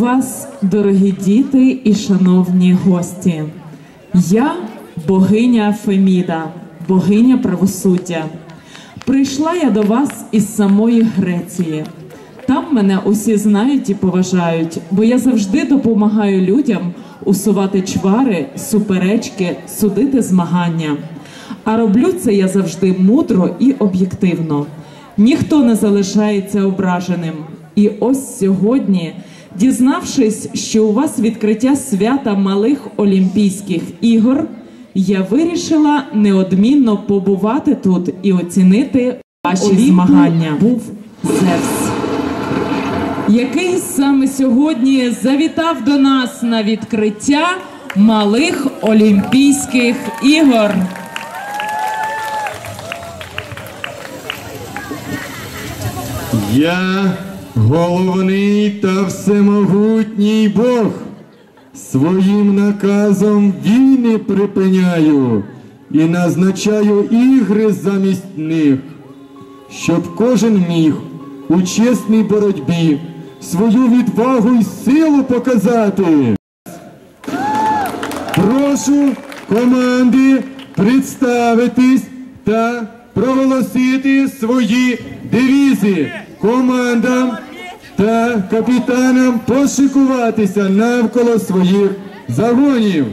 Вас, дорогі діти і шановні гості. Я богиня Феміда, богиня правосуддя. Прийшла я до вас із самої Греції. Там мене усі знають і поважають, бо я завжди допомагаю людям усувати чвари, суперечки, судити змагання. А роблю це я завжди мудро і об'єктивно. Ніхто не залишається ображеним. І ось сьогодні, дізнавшись, що у вас відкриття свята малих Олімпійських ігор, я вирішила неодмінно побувати тут і оцінити ваші Олімпу змагання. Був Зевс, який саме сьогодні завітав до нас на відкриття малих Олімпійських ігор. Я головний та всемогутній Бог. Своїм наказом війни припиняю і назначаю ігри замість них, щоб кожен міг у чесній боротьбі свою відвагу й силу показати. Прошу команди представитись та проголосити свої девізи командам та капітанам пошикуватися навколо своїх загонів.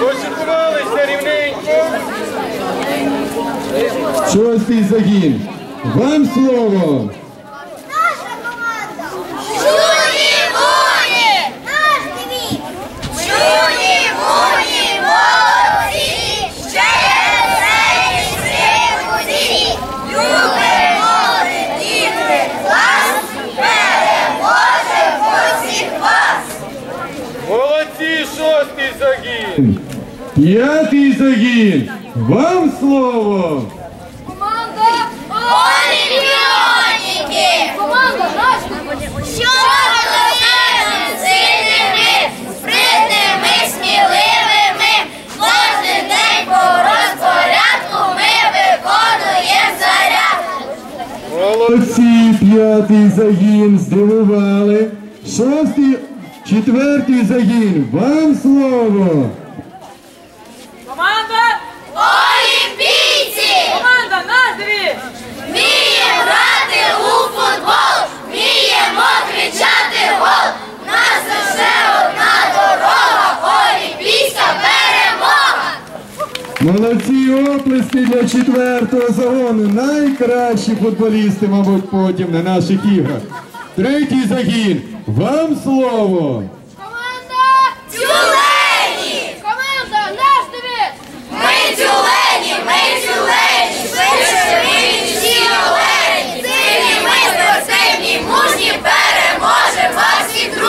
Пошикувалися рівненько. Шостий загін. Вам слово. Наша команда! Чуї мої! Наш дві! Чуї мої молодці! Ще цей стрибуці! Любимо діти клас! Переможемо всіх вас! Молодці, шостий загін. П'ятий загін. Вам слово. Команда Олімпіоніки! Команда наш! Що молодцями, сильними, спритними, сміливими, кожен день по розпорядку ми виконуємо зарядку. Молодці, п'ятий загін здивували. Шостий, четвертий загін. Вам слово. Команда! Олімпійці! Команда назві! Вміємо грати у футбол, вміємо кричати гол. Нас лише одна дорога, олімпійська перемога. Молодці оплески для четвертого загону. Найкращі футболісти, мабуть, потім на наших іграх. Третій загін. Вам слово. Команда Тюлені! Команда наш девіз! Ми тюлені, ми тюлені, швидше ми всі олені. Сильні ми спортивні, мужні, переможемо всі дружно.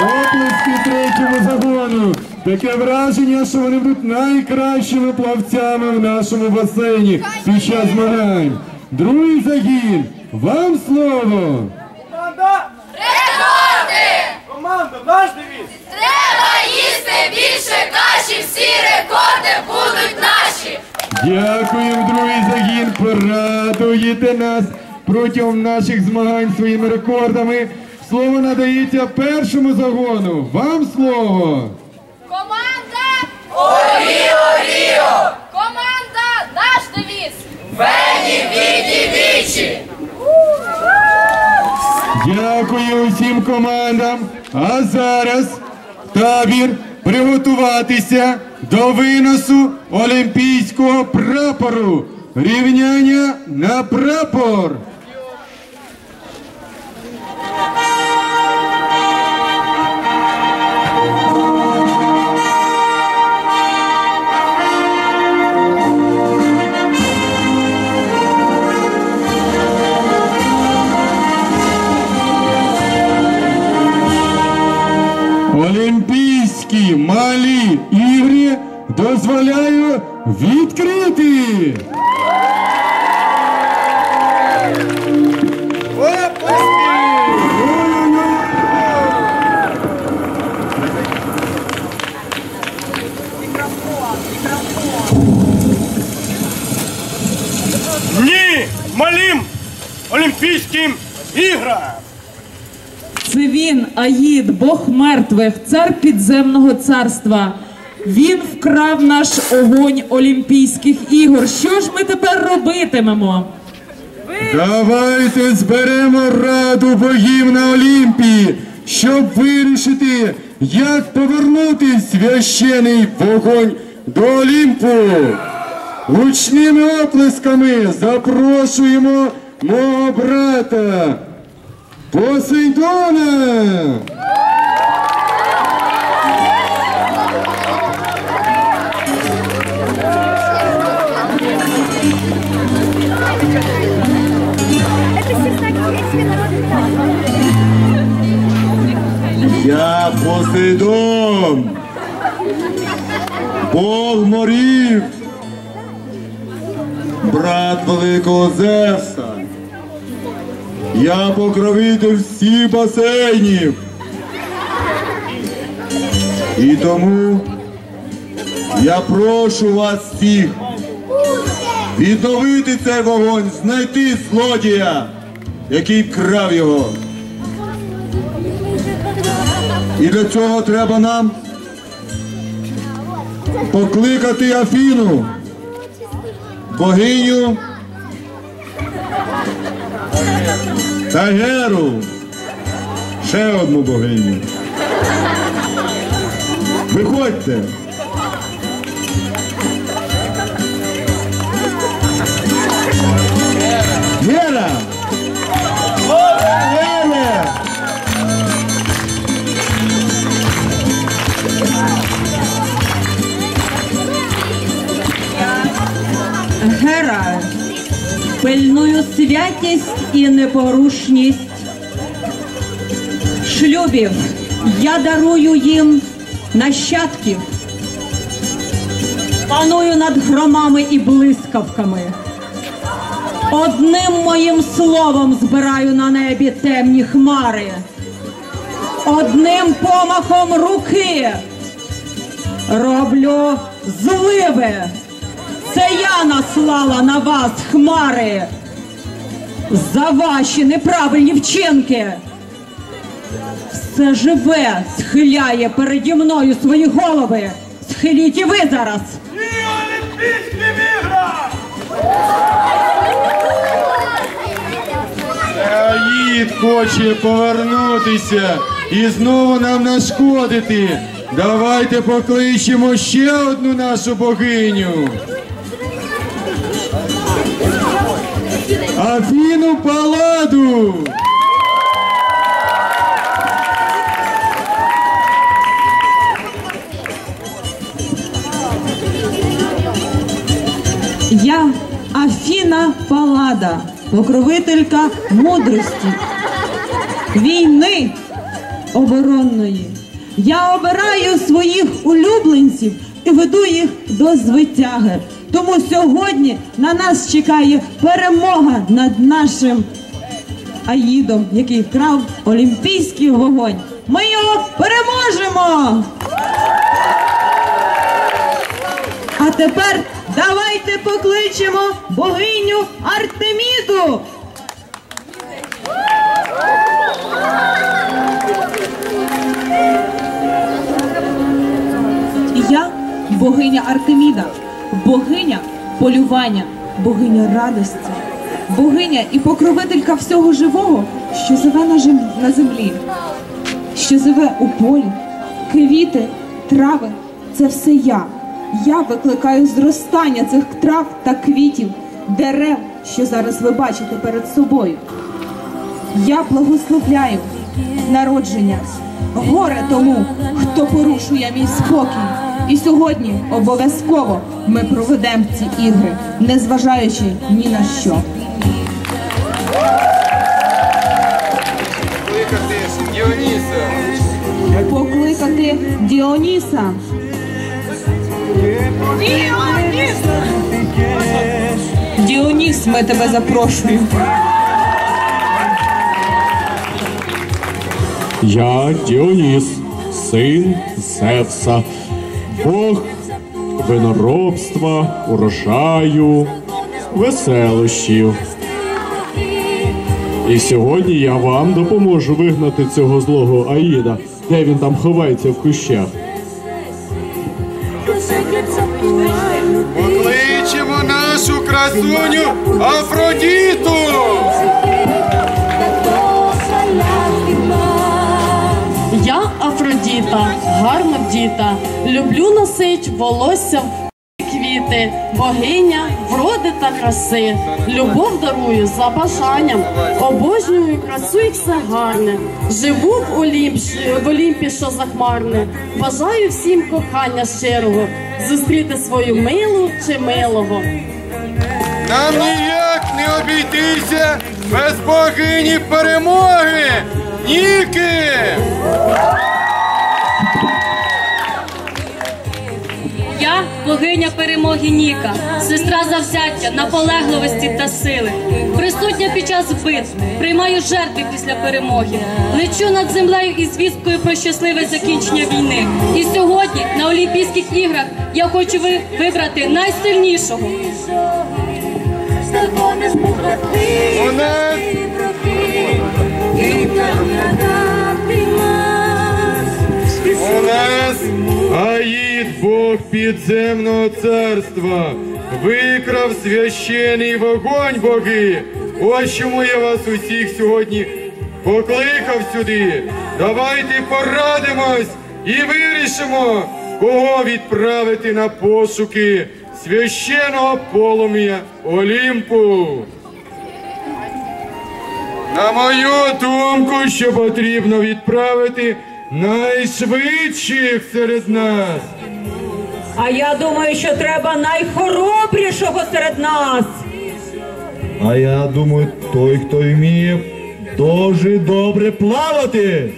Оплески третьому загону. Таке враження, що вони будуть найкращими плавцями в нашому басейні під час змагань. Другий загін. Вам слово. Команда. Рекорди! Команда, наш девіз. Треба їсти більше каші, всі рекорди будуть наші. Дякуємо, другий загін. Порадуєте нас протягом наших змагань своїми рекордами. Слово надається першому загону. Вам слово. Команда Оріо Ріо! Команда наш девіз! Вені віді вічі! Дякую усім командам. А зараз табір приготуватися до виносу олімпійського прапору. Рівняння на прапор. Олімпійські малі ігри дозволяю відкрити. Ні малим олімпійським іграм! Це він, Аїд, Бог мертвих, цар підземного царства. Він вкрав наш огонь Олімпійських ігор. Що ж ми тепер робитимемо? Давайте зберемо раду богів на Олімпії, щоб вирішити, як повернути священий вогонь до Олімпу. Гучними оплесками запрошуємо мого брата Посейдона. Это всегда народный танец. Я Посейдон, Бог морів, брат великого Зевса. Я покровитель всіх басейнів. І тому я прошу вас всіх відновити цей вогонь, знайти злодія, який вкрав його. І для цього треба нам покликати Афіну, богиню та Геру, ще одну богиню. Виходьте. Пильную святість і непорушність шлюбів. Я дарую їм нащадків. Паную над громами і блискавками. Одним моїм словом збираю на небі темні хмари. Одним помахом руки роблю зливи. Це я наслала на вас хмари за ваші неправильні вчинки. Все живе схиляє переді мною свої голови. Схиліть і ви зараз. Аїд хоче повернутися і знову нам нашкодити. Давайте покличемо ще одну нашу богиню. Афіну Паладу. Я Афіна Палада, покровителька мудрості, війни оборонної. Я обираю своїх улюбленців і веду їх до звитяги. Тому сьогодні на нас чекає перемога над нашим Аїдом, який вкрав олімпійський вогонь. Ми його переможемо! А тепер давайте покличемо богиню Артеміду. Я богиня Артеміда, богиня полювання, богиня радості, богиня і покровителька всього живого, що живе на, землі, що живе у полі, квіти, трави це все я. Я викликаю зростання цих трав та квітів, дерев, що зараз ви бачите перед собою. Я благословляю народження, горе тому, хто порушує мій спокій. І сьогодні обов'язково ми проведемо ці ігри, незважаючи ні на що. Діоніса! Покликати Діоніса. Діоніс, ми тебе запрошуємо. Я Діоніс, син Зевса, Бог виноробства, урожаю, веселощів. І сьогодні я вам допоможу вигнати цього злого Аїда, де він там ховається в кущах. Покличемо нашу красуню Афродіту! Афродіта, гарна вдіта, люблю носить волосся в квіти, богиня вроди та краси. Любов дарую за бажанням, обожнюю красу і все гарне. Живу в Олімпі, в Олімпі, що захмарне. Бажаю всім кохання щирого, зустріти свою милу чи милого. Нам ніяк не обійтися без богині перемоги! Ніки! Богиня перемоги Ніка, сестра завзяття, наполегливості та сили. Присутня під час битв, приймаю жертви після перемоги. Лечу над землею із звісткою про щасливе закінчення війни. І сьогодні на Олімпійських іграх я хочу вибрати найсильнішого. У нас У Бог підземного царства, викрав священий вогонь боги. Ось чому я вас усіх сьогодні покликав сюди. Давайте порадимось і вирішимо, кого відправити на пошуки священого полум'я Олімпу. На мою думку, що потрібно відправити найшвидших серед нас. А я думаю, що треба найхоробрішого серед нас. А я думаю, той, хто вміє дуже добре плавати.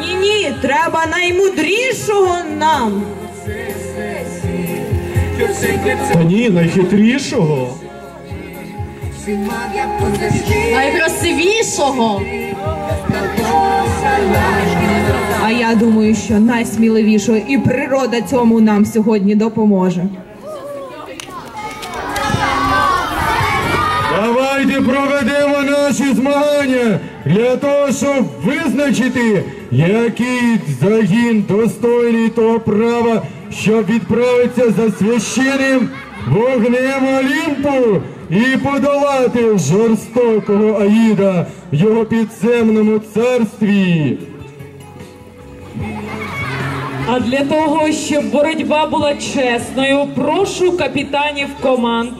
Ні, ні, треба наймудрішого нам. Та ні, найхитрішого. Найкрасивішого. А я думаю, що найсміливішого і природа цьому нам сьогодні допоможе. Давайте проведемо наші змагання для того, щоб визначити, який загін достойний того права, щоб відправитися за священним вогнем Олімпу і подолати жорстокого Аїда його підземному царстві. А для того, щоб боротьба була чесною, прошу капітанів команд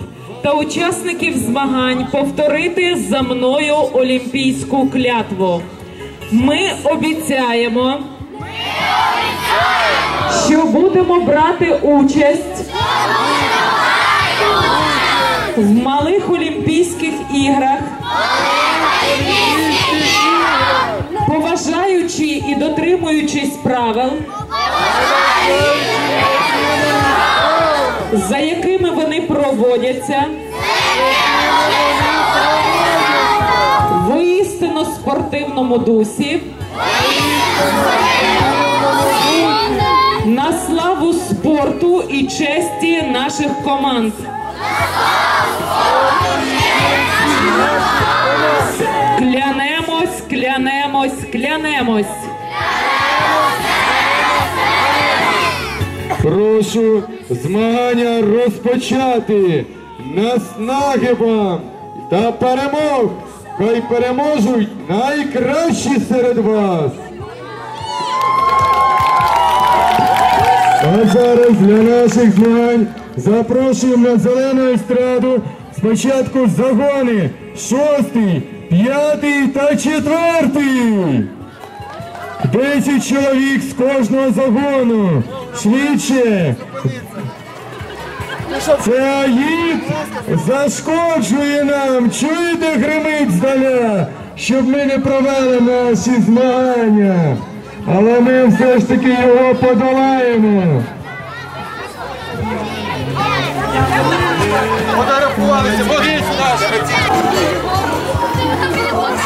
та учасників змагань повторити за мною олімпійську клятву. Ми обіцяємо, що будемо брати участь в малих Олімпійських іграх, поважаючи і дотримуючись правил, за якими вони проводяться. В істинно спортивному дусі. На славу спорту і честі наших команд. Клянемось, клянемось, клянемось. Прошу змагання розпочати. Наснаги вам та перемог! Хай переможуть найкращі серед вас! А зараз для наших змагань запрошуємо на зелену естраду спочатку загони шостий, п'ятий та четвертий. Десять чоловік з кожного загону. Швидше. Це Аїд зашкоджує нам. Чуєте, гримить здаля, щоб ми не провели наші змагання. Але ми все ж таки його подолаємо. Фотографувалися, богиці наші!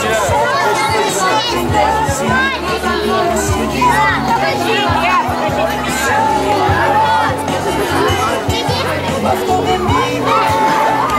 Життя!